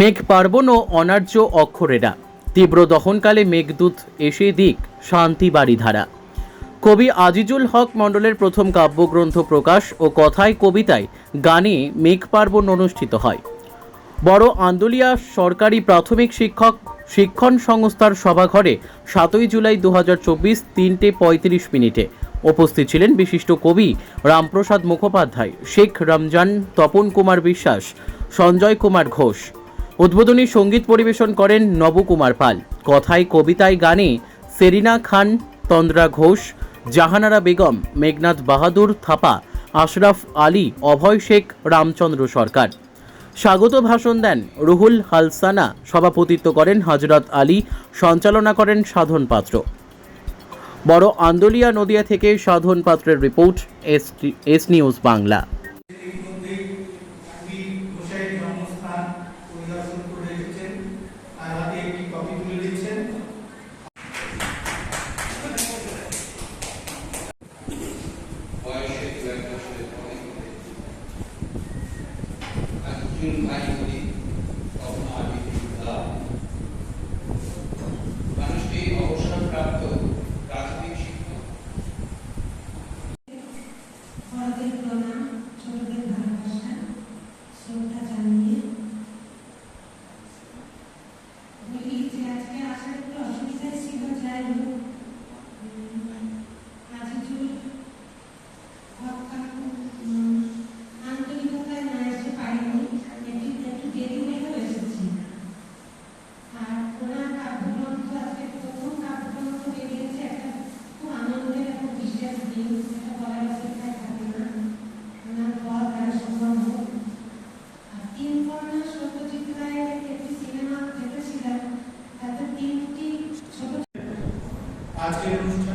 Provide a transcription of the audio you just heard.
মেঘ পার্বণ ও অনার্য অক্ষরেরা। তীব্র দহনকালে মেঘদূত এসে দিক শান্তি বাড়িধারা। কবি আজিজুল হক মণ্ডলের প্রথম কাব্যগ্রন্থ প্রকাশ ও কথায় কবিতায় গানে মেঘ পার্বণ অনুষ্ঠিত হয়। বড় আন্দোলিয়া সরকারি প্রাথমিক শিক্ষক শিক্ষণ সংস্থার সভাঘরে সাতই জুলাই দু হাজার চব্বিশ তিনটে পঁয়ত্রিশ মিনিটে উপস্থিত ছিলেন বিশিষ্ট কবি রামপ্রসাদ মুখোপাধ্যায়, শেখ রমজান, তপন কুমার বিশ্বাস, সঞ্জয় কুমার ঘোষ উদ্বোধনী সংগীত পরিবেশন করেন নবকুমার পাল। কথায়, কবিতায়, গানে সেরিনা খান, তন্দ্রা ঘোষ, জাহানারা বেগম, মেঘনাথ বাহাদুর থাপা, আশরাফ আলী, অভয় শেখ, রামচন্দ্র সরকার। স্বাগত ভাষণ দেন রুহুল হালসানা। সভাপতিত্ব করেন হজরত আলী, সঞ্চালনা করেন সাধন পাত্র। বড় আন্দোলিয়া নদিয়া থেকে সাধন পাত্রের report, S S news Bangla. ভাই বলি তখন আমি বিদ্যা মানুষটি জানিয়ে বলি যে আজকে আসার একটু অসুবিধা ছিল যাই হোক আজকের অনুষ্ঠানের সহ